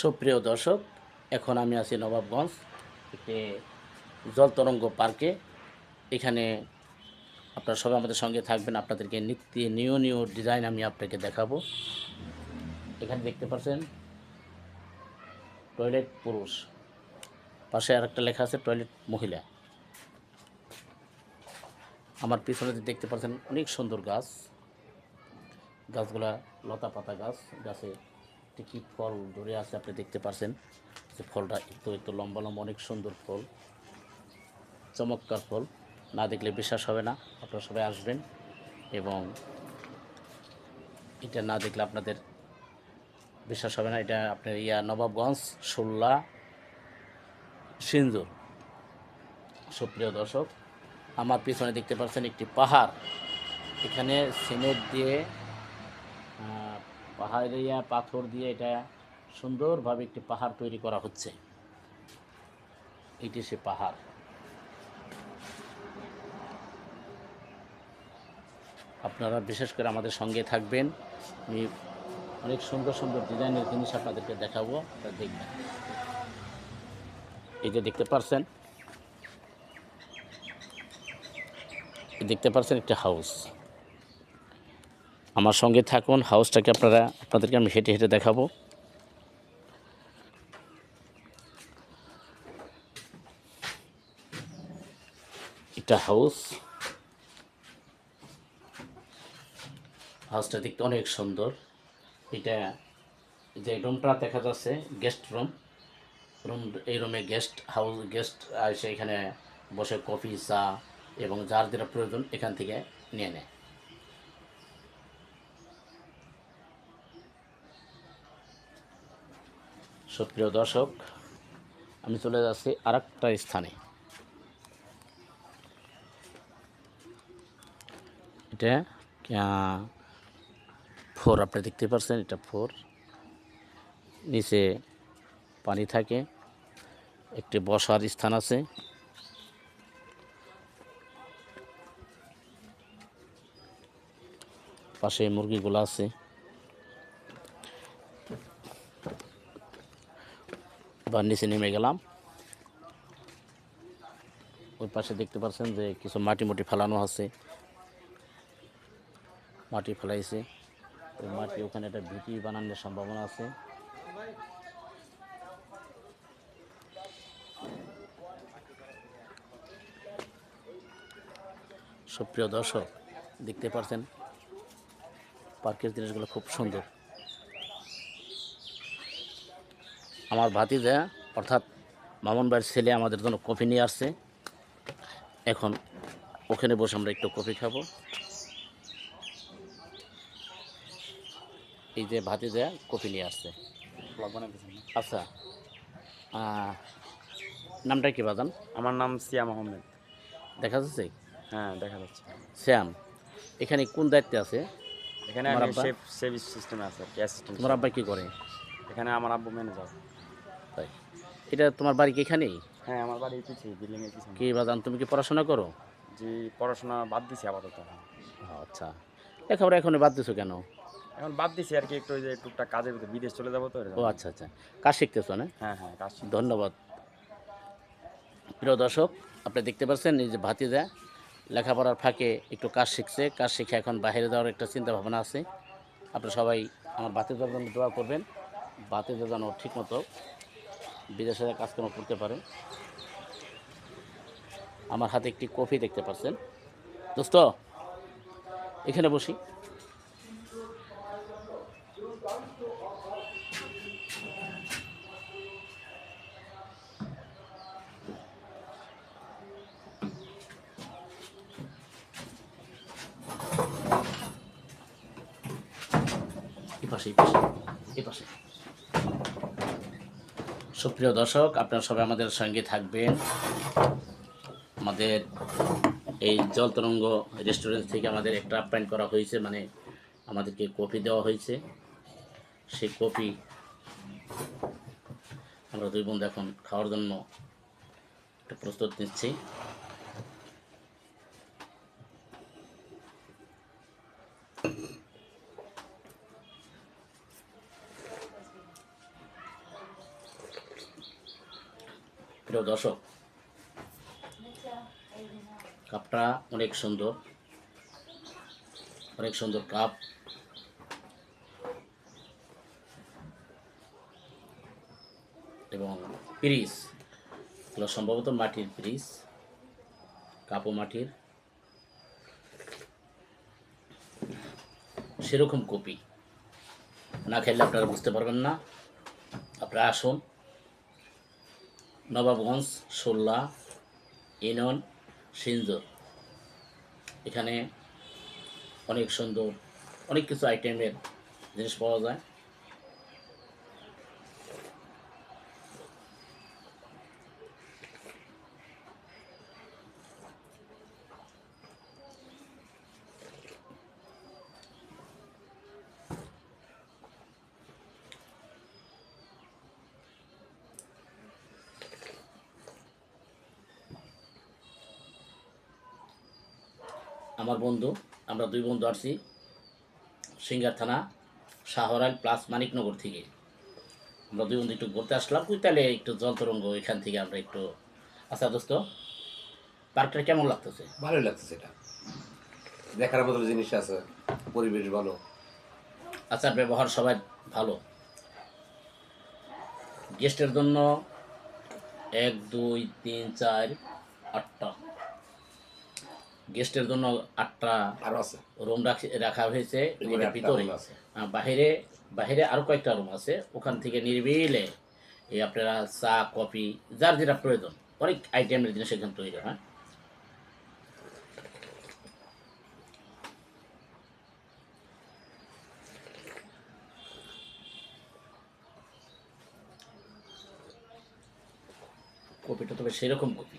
সুপ্রিয় দর্শক, এখন আমি আছি নবাবগঞ্জ, একটি জলতরঙ্গ পার্কে। এখানে আপনারা সবাই আমাদের সঙ্গে থাকবেন, আপনাদেরকে নিত্য নিউ নিউ ডিজাইন আমি আপনাকে দেখাবো। এখানে দেখতে পাচ্ছেন, টয়লেট পুরুষ। পাশে আরেকটা লেখা আছে, টয়লেট মহিলা। আমার পিছনে দেখতে পাচ্ছেন, অনেক সুন্দর গাছ। গাছগুলা লতা পাতা গাছ, গাছে একটি কি ফল ধরে আছে আপনি দেখতে পাচ্ছেন যে ফলটা একটু একটু লম্বা লম্বা, অনেক সুন্দর ফল, চমৎকার ফল। না দেখলে বিশ্বাস হবে না, আপনারা সবাই আসবেন এবং এটা না দেখলে আপনাদের বিশ্বাস হবে না। এটা আপনার ইয়া নবাবগঞ্জ, সোল্লা, সিন্দুর। সুপ্রিয় দর্শক, আমার পিছনে দেখতে পাচ্ছেন একটি পাহাড়। এখানে সিমেন্ট দিয়ে পাহাড়িয়া পাথর দিয়ে এটা সুন্দরভাবে একটি পাহাড় তৈরি করা হচ্ছে। এটি সে পাহাড়। আপনারা বিশেষ করে আমাদের সঙ্গে থাকবেন। আমি অনেক সুন্দর সুন্দর ডিজাইনের জিনিস আপনাদেরকে দেখাবো দেখবেন। এই যে দেখতে পারছেন দেখতে পারছেন একটা হাউস। আমার সঙ্গে থাকুন, হাউসটাকে আপনারা, আপনাদেরকে আমি হেঁটে হেঁটে দেখাবো। এটা হাউস। হাউসটা দেখতে অনেক সুন্দর। এটা যে রুমটা দেখা যাচ্ছে, গেস্ট রুম। রুম, এই রুমে গেস্ট হাউস, গেস্ট এসে এখানে বসে কফি, চা এবং যার যেটা প্রয়োজন এখান থেকে নিয়ে নেয়। সুপ্রিয় দর্শক, আমি চলে যাচ্ছি আর স্থানে। এটা ফোর, আপনি দেখতে পাচ্ছেন এটা ফোর। নিচে পানি থাকে, একটি বসার স্থান আছে। পাশে মুরগিগুলো আছে। বা নিচে নেমে গেলাম। ওই পাশে দেখতে পাচ্ছেন যে কিছু মাটি মুটি ফেলানো আছে। মাটি ফেলাইছে। ওই মাটি ওখানে একটা ভিটি বানানোর সম্ভাবনা আছে। সুপ্রিয় দর্শক, দেখতে পাচ্ছেন, পার্কের জিনিসগুলো খুব সুন্দর। আমার ভাতিজা অর্থাৎ মামুন ভাইয়ের ছেলে আমাদের জন্য কফি নিয়ে আসছে। এখন ওখানে বসে আমরা একটু কফি খাব। এই যে ভাতিজা কফি নিয়ে আসছে। আচ্ছা আহ, নামটা কি বাজান? আমার নাম সিয়াম আহমেদ। দেখা যাচ্ছে? হ্যাঁ দেখা যাচ্ছে। শ্যাম এখানে কোন দায়িত্বে আছে? এখানে তোমার আমি আব্বা? শেফ সেভিস সিস্টেমে আছে অ্যাসিস্ট্যান্ট তোমার আব্বা কি করে? এখানে আমার আব্বু ম্যানেজার তাই? এটা তোমার বাড়ি কি এখানেই? হ্যাঁ আমার বাড়ি পিছিয়ে বিল্ডিং পিছনে। কি বাজান তুমি কি পড়াশোনা করো? জি পড়াশোনা বাদ দিছি আপাতত। আচ্ছা। লেখাপড়া এখন বাদ দিছো কেন? এখন বাদ দিছি আর কি একটু ওই যে টুকটাক কাজের ভিতরে বিদেশ চলে যাব তো ও আচ্ছা আচ্ছা। কাজ শিখতেছো না? হ্যাঁ হ্যাঁ কাজ ধন্যবাদ। প্রিয় দর্শক আপনি দেখতে পাচ্ছেন এই যে ভাতিজা লেখাপড়ার ফাঁকে একটু কাজ শিখছে কাজ শিখে এখন বাইরে যাওয়ার একটা চিন্তা ভাবনা আছে। আপনারা সবাই আমার বাতিজার জন্য দোয়া করবেন। বাতিজা যেন ঠিকমতো বিদেশে কাজকর্ম করতে পারে আমার হাতে একটি কফি দেখতে পাচ্ছেন। দোস্ত, এখানে বসি। এই পাশে এই পাশে এই পাশে সুপ্রিয় দর্শক, আপনারা সবাই আমাদের সঙ্গে থাকবেন। আমাদের এই জলতরঙ্গ রেস্টুরেন্ট থেকে আমাদের একটা আপ্যায়ন করা হয়েছে মানে আমাদেরকে কপি দেওয়া হয়েছে। সেই কপি আমরা দুই বন্ধু এখন খাওয়ার জন্য একটা প্রস্তুত নিচ্ছি। প্রিয় দর্শক, কাপটা অনেক সুন্দর অনেক সুন্দর কাপ। এবং পিরিস, এগুলো সম্ভবত মাটির পিরিস, কাপও মাটির। সেরকম কপি। না খেলে আপনারা বুঝতে পারবেন না। আপনারা আসুন। নবাবগঞ্জ সোল্লা ইনন সিনজোর এখানে অনেক সুন্দর অনেক কিছু আইটেমের জিনিস পাওয়া যায়। আমার বন্ধু আমরা দুই বন্ধু আসছি সিঙ্গার থানা শাহরাল প্লাস মানিকনগর থেকে। আমরা দুই বন্ধু একটু ঘুরতে আসলাম। ওই তাহলে একটু যন্ত্রঙ্গ তরঙ্গ এখান থেকে আমরা একটু আচ্ছা দোস্ত পার্কটা কেমন লাগতেছে? ভালো লাগতেছে এটা। দেখার মতো জিনিস আছে পরিবেশ ভালো। আচার ব্যবহার সবাই ভালো। গেস্টের জন্য এক দুই তিন চার আটটা। গেস্টের জন্য আটটা রুম রাখা হয়েছে ভিতরে। বাহিরে বাহিরে আরও কয়েকটা রুম আছে। ওখান থেকে নির্বিলে এই আপনারা চা কফি যার যেটা প্রয়োজন অনেক আইটেমের জিনিস এখানে তৈরি হয়। কপিটা তবে সেরকম কপি।